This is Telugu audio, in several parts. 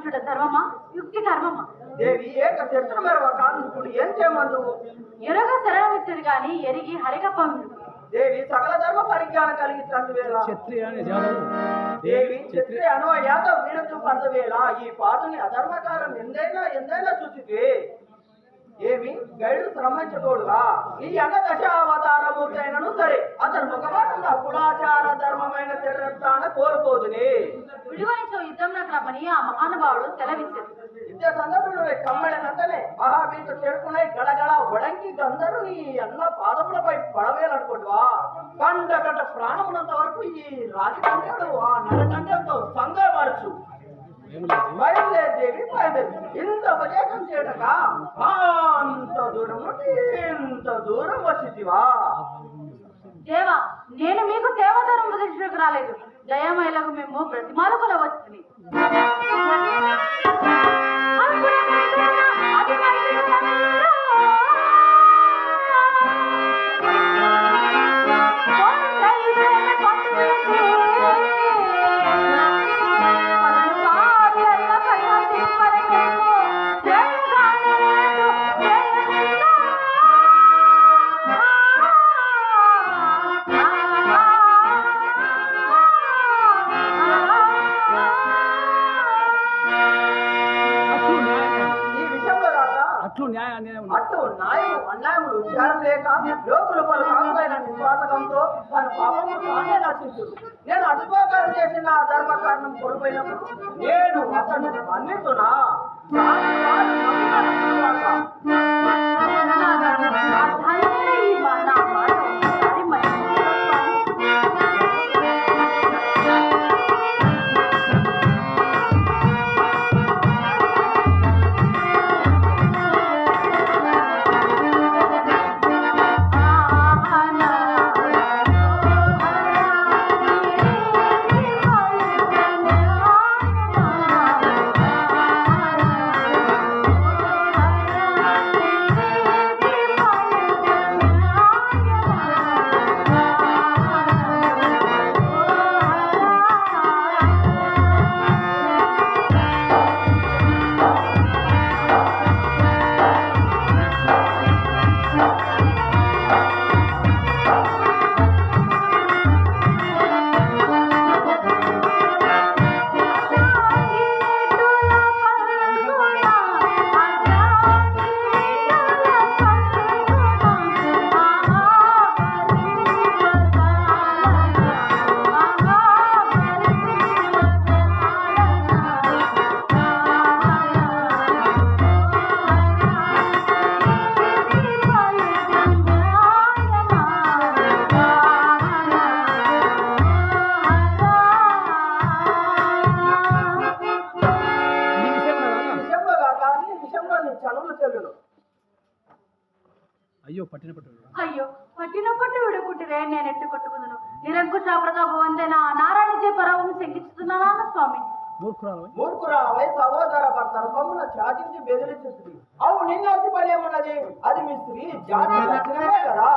ఉంచుట ధర్మమా? యుక్తి కర్మమా దేవి ఏక చరిత్ర మేర కానుకుడు ఏం చేయమందు? ఎరగ శరణమిచ్చదు గాని ఎరిగి హరిగప్పండు దేవి సకల ధర్మ పరిజ్ఞానం కలిగించందు వేళ క్షత్రియ అనే జాదవు దేవి క్షత్రియ అనవ యాదవ్ వీరుడు పందవేళ. ఈ పాదుని అధర్మకారం ఎందైనా ఎందైనా చూసితే ఏమి? గైడు శ్రమించకూడదా? ఈ అన్న దశ అవతారమూర్తి అయినను సరే అతను ముఖమాటంగా కులాచార ధర్మమైన చరిత్రాన కోరుకోదుని విడువనిచో యుద్ధం నాకు రమ్మని ఆ మహానుభావుడు సెలవిచ్చదు ఇదే సందర్భంలో కమ్మడినంతనే మహావీరుడు చేరుకునే గడగడ వడంకి గందరూ ఈ అన్న పాదములపై పడవేయాలనుకోవా కండ గంట ప్రాణమునంత వరకు ఈ రాజకంఠుడు ఆ నరకంఠంతో సంగమరచు బయలుదేరి బయలుదేరి. ఇంత ఉపదేశం చేయటక అంత దూరం నుండి ఇంత దూరం వచ్చితివా? దేవా నేను మీకు సేవతరం ఉపదేశకు రాలేదు. దయమయలకు మేము ప్రతిమాలకుల వస్తుంది విచారం లేక లోకులు పలు కాంగైన నిస్వార్థకంతో తన పాపము తానే రక్షించుడు నేను అటుపోకారం చేసిన ఆ ధర్మ కారణం కోల్పోయినప్పుడు నేను అతను మన్నితునా చెల్లును. అయ్యో పట్టిన పట్టు అయ్యో పట్టిన పట్టు విడుకుంటురే నేను ఎట్టు కొట్టుకుందును? నిరంకుశ ప్రతాప వందెన నారాయణ చే పరవం శంకిస్తున్నానా స్వామి? మూర్ఖురాలు మూర్ఖురాలవై సహోదర భర్త రూపమున చాటించి బెదిరించుతుంది అవు నిన్నటి పని ఏమున్నది అది మీ స్త్రీ జాతి లక్షణమే కదా.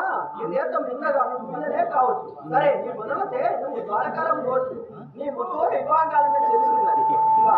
అట్టయినా నీ దేశం ఇంకా నిన్ననే కావచ్చు. సరే నీ మొదలతే నువ్వు ద్వారకాలం పోవచ్చు నీ ముట్టు విభాగాలను తెలుసుకున్నది ఇక